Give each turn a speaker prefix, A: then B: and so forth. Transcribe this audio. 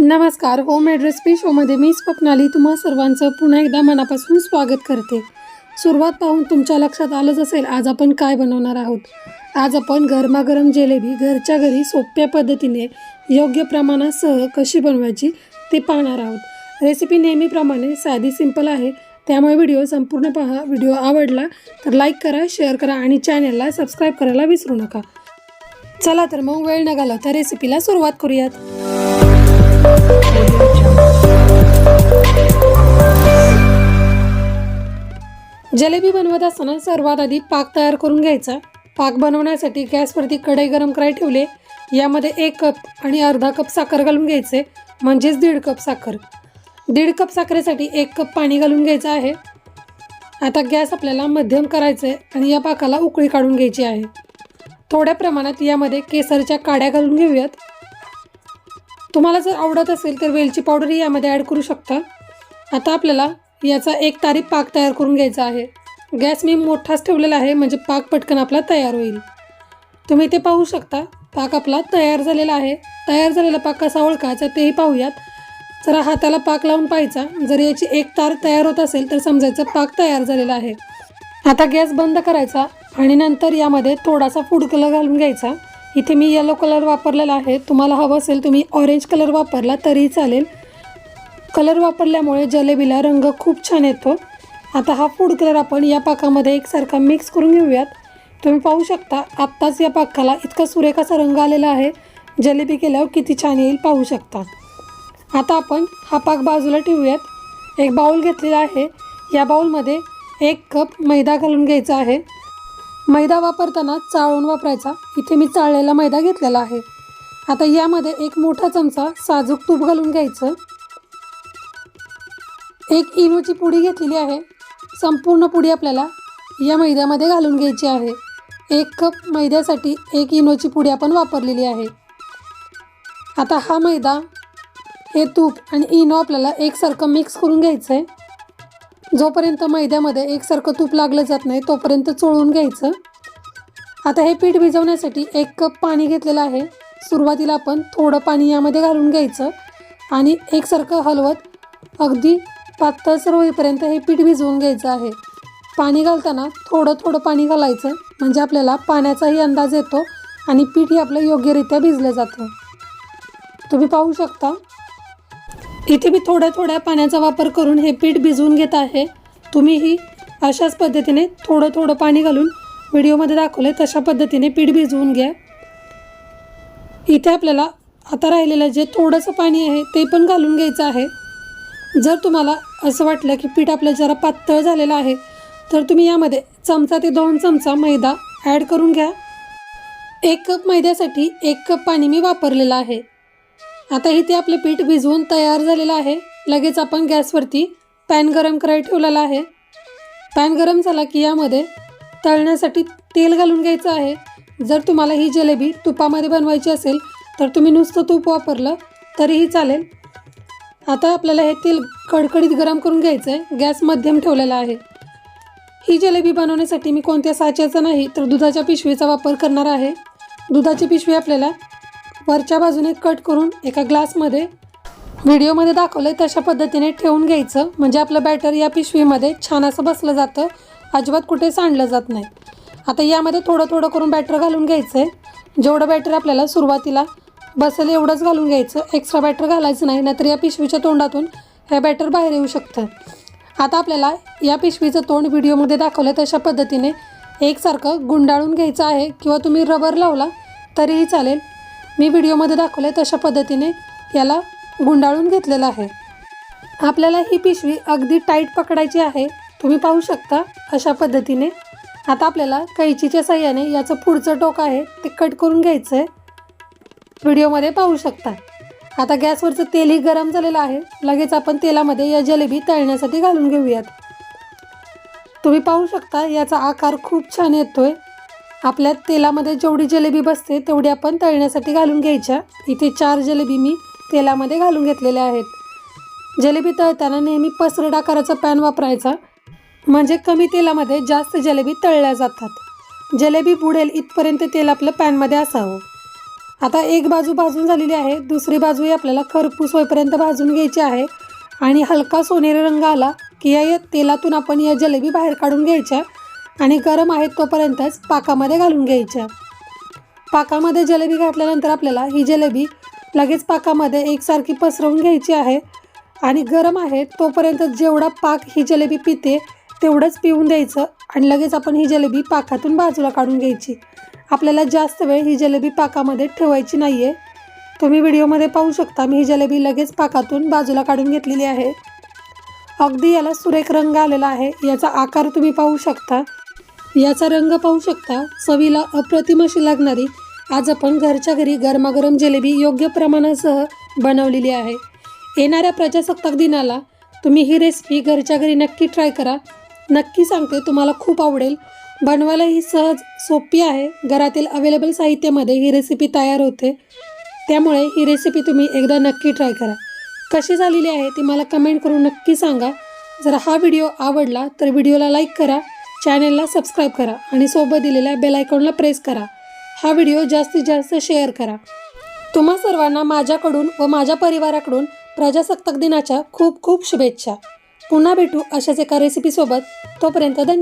A: नमस्कार home address recipe शोमध्ये मी स्वप्नाली तुम्हा सर्वांचं पुन्हा एकदा मनापासून स्वागत करते. सुरुवात पाहून तुमच्या लक्षात आलंच असेल आज आपण काय बनवणार आहोत? आज आपण गरमागरम जिलेबी घरच्या घरी सोप्या पद्धतीने योग्य प्रमाणासह कशी बनवायची ते पाहणार आहोत. रेसिपी नेहमीप्रमाणे साधी सिंपल आहे. त्यामुळे व्हिडिओ संपूर्ण पहा. व्हिडिओ आवडला तर लाईक करा शेअर करा आणि चॅनलला सबस्क्राईब करायला विसरू नका. चला तर मग वेळ न घालवता रेसिपीला सुरुवात करूयात. जलेबी बनवत असताना सर्वात आधी पाक तयार करून घ्यायचा. पाक बनवण्यासाठी गॅसवरती कढई गरम करायला ठेवले. यामध्ये एक कप आणि अर्धा कप साखर घालून घ्यायचे म्हणजेच दीड कप साखर. दीड कप साखरेसाठी एक कप पाणी घालून घ्यायचं आहे. आता गॅस आपल्याला मध्यम करायचं आहे आणि या पाकाला उकळी काढून घ्यायची आहे. थोड्या प्रमाणात यामध्ये केसरच्या काड्या घालून घेऊयात. तुम्हाला जर आवडत असेल तर वेलची पावडरही यामध्ये ॲड करू शकता. आता आपल्याला याचा एक तारी पाक तयार करून घ्यायचा आहे. गॅस मी मोठाच ठेवलेला आहे म्हणजे पाक पटकन आपला तयार होईल. तुम्ही ते पाहू शकता पाक आपला तयार झालेला आहे. तयार झालेला पाक कसा ओळखायचा तेही पाहूयात. जरा हाताला पाक लावून पाहायचा. जर याची एक तार तयार होत असेल तर समजायचं पाक तयार झालेला आहे. आता गॅस बंद करायचा आणि नंतर यामध्ये थोडासा फूड कलर घालून घ्यायचा. इथे मी येलो कलर वापरलेला आहे. तुम्हाला हवं असेल तुम्ही ऑरेंज कलर वापरला तरीही चालेल. कलर वापरल्यामुळे जलेबीला रंग खूप छान येतो. आता हा फूड कलर आपण या पाकामध्ये एकसारखा मिक्स करून घेऊयात. तुम्ही पाहू शकता आत्ताच या पाकाला इतका सुरेख असा रंग आलेला आहे. जलेबी केल्यावर किती छान येईल पाहू शकता. आता आपण हा पाक बाजूला ठेवूयात. एक बाऊल घेतलेला आहे. या बाऊलमध्ये एक कप मैदा घालून घ्यायचा आहे. मैदा वापरताना चाळून वापरायचा. इथे मी चाळलेला मैदा घेतलेला आहे. आता यामध्ये एक मोठा चमचा साजूक तूप घालून घ्यायचं. एक इनोची पुडी घेतलेली आहे. संपूर्ण पुडी आपल्याला या मैद्यामध्ये घालून घ्यायची आहे. एक कप मैद्यासाठी एक इनोची पुडी आपण वापरलेली आहे. आता हा मैदा हे तूप आणि इनो आपल्याला एकसारखं मिक्स करून घ्यायचं आहे जोपर्यंत मैद्यामध्ये एकसारखं तूप लागलं जात नाही तोपर्यंत चोळून घ्यायचं. आता हे पीठ भिजवण्यासाठी एक कप पाणी घेतलेलं आहे. सुरुवातीला आपण थोडं पाणी यामध्ये घालून घ्यायचं आणि एकसारखं हलवत अगदी पातळसर होईपर्यंत हे पीठ भिजवून घ्यायचं आहे. पाणी घालताना थोडं थोडं पाणी घालायचं म्हणजे आपल्याला पाण्याचाही अंदाज येतो आणि पीठही आपलं योग्यरित्या भिजलं जातं. तुम्ही पाहू शकता इथे मी थोड्या थोड्या पाण्याचा वापर करून हे पीठ भिजवून घेत आहे. तुम्हीही अशाच पद्धतीने थोडं थोडं पाणी घालून व्हिडिओमध्ये दाखवले तशा पद्धतीने पीठ भिजवून घ्या. इथे आपल्याला आता राहिलेलं जे थोडंसं पाणी आहे ते पण घालून घ्यायचं आहे. जर तुम्हाला असं वाटलं की पीठ आपलं जरा पातळ झालेलं आहे तर तुम्ही यामध्ये चमचा ते दोन चमचा मैदा ॲड करून घ्या. एक कप मैद्यासाठी एक कप पाणी मी वापरलेलं आहे. आता इथे आपले पीठ भिजवून तयार झालेलं आहे. लगेच आपण गॅसवरती पॅन गरम करायला ठेवलेला आहे. पॅन गरम झाला की यामध्ये तळण्यासाठी तेल घालून घ्यायचं आहे. जर तुम्हाला ही जलेबी तुपामध्ये बनवायची असेल तर तुम्ही नुसतं तूप वापरलं तरीही चालेल. आता आपल्याला हे तेल कडकडीत गरम करून घ्यायचं आहे गॅस मध्यम ठेवलेला आहे. ही जलेबी बनवण्यासाठी मी कोणत्या साच्याचा नाही तर दुधाच्या पिशवीचा वापर करणार आहे. दुधाची पिशवी आपल्याला वरच्या बाजूने कट करून एका ग्लासमध्ये व्हिडिओमध्ये दाखवलं आहे तशा पद्धतीने ठेवून घ्यायचं. म्हणजे आपलं बॅटर या पिशवीमध्ये छान असं बसलं जातं. अजिबात कुठे सांडलं जात नाही. आता यामध्ये थोडं थोडं करून बॅटर घालून घ्यायचं आहे जेवढं बॅटर आपल्याला सुरुवातीला बसेल एवढंच घालून घ्यायचं. एक्स्ट्रा बॅटर घालायचं नाही नाहीतर या पिशवीच्या तोंडातून हे बॅटर बाहेर येऊ शकतं. आता आपल्याला या पिशवीचं तोंड व्हिडिओमध्ये दाखवलं तशा पद्धतीने एकसारखं गुंडाळून घ्यायचं आहे किंवा तुम्ही रबर लावला तरीही चालेल. मी व्हिडिओमध्ये दाखवले तशा पद्धतीने याला गुंडाळून घेतलेलं आहे. आपल्याला ही पिशवी अगदी टाईट पकडायची आहे. तुम्ही पाहू शकता अशा पद्धतीने. आता आपल्याला कैचीच्या सहाय्याने याचं पुढचं टोक आहे ते कट करून घ्यायचं आहे व्हिडिओमध्ये पाहू शकता. आता गॅसवरचं तेलही गरम झालेलं आहे. लगेच आपण तेलामध्ये या जलेबी तळण्यासाठी घालून घेऊयात. तुम्ही पाहू शकता याचा आकार खूप छान येतोय. आपल्या तेलामध्ये जेवढी जलेबी बसते तेवढी आपण तळण्यासाठी घालून घ्यायच्या. इथे चार जलेबी मी तेलामध्ये घालून घेतलेल्या आहेत. जलेबी तळताना नेहमी पसरडा आकाराचा पॅन वापरायचा. म्हणजे कमी तेलामध्ये जास्त जलेबी तळल्या जातात. जलेबी बुडेल इथपर्यंत तेल आपलं पॅनमध्ये असावं. आता एक बाजू भाजून झालेली आहे दुसरी बाजूही आपल्याला खरपूस होईपर्यंत भाजून घ्यायची आहे. आणि हलका सोनेरी रंग आला की या तेलातून आपण या जलेबी बाहेर काढून घ्यायच्या. आणि गरम आहेत तोपर्यंतच पाकामध्ये घालून घ्यायच्या पाकामध्ये जलेबी घातल्यानंतर आपल्याला ही जलेबी लगेच पाकामध्ये एकसारखी पसरवून घ्यायची आहे. आणि गरम आहे तोपर्यंत जेवढा पाक ही जलेबी पिते तेवढंच पिऊन द्यायचं आणि लगेच आपण ही जलेबी पाकातून बाजूला काढून घ्यायची. आपल्याला जास्त वेळ ही जलेबी पाकामध्ये ठेवायची नाही आहे तुम्ही व्हिडिओमध्ये पाहू शकता मी ही जलेबी लगेच पाकातून बाजूला काढून घेतलेली आहे. अगदी याला सुरेख रंग आलेला आहे. याचा आकार तुम्ही पाहू शकता. याचा रंग पाहू शकता चवीला अप्रतिम अशी लागणारी आज आपण घरच्या घरी गरमागरम जिलेबी योग्य प्रमाणासह बनवलेली आहे. येणाऱ्या प्रजासत्ताक दिनाला तुम्ही ही रेसिपी घरच्या घरी नक्की ट्राय करा. नक्की सांगते तुम्हाला खूप आवडेल. बनवायला ही सहज सोपी आहे. घरातील अवेलेबल साहित्यामध्ये ही रेसिपी तयार होते. त्यामुळे ही रेसिपी तुम्ही एकदा नक्की ट्राय करा. कशी झालेली आहे ती मला कमेंट करून नक्की सांगा. जर हा व्हिडिओ आवडला तर व्हिडिओला लाईक करा. चॅनेलला सबस्क्राईब करा आणि सोबत दिलेल्या बेल आयकॉनला प्रेस करा. हा व्हिडिओ जास्तीत जास्त शेअर करा. तुम्हा सर्वांना माझ्याकडून व माझ्या परिवाराकडून प्रजासत्ताक दिनाच्या खूप खूप शुभेच्छा. पुन्हा भेटू अशाच एका रेसिपीसोबत तोपर्यंत धन्यवाद.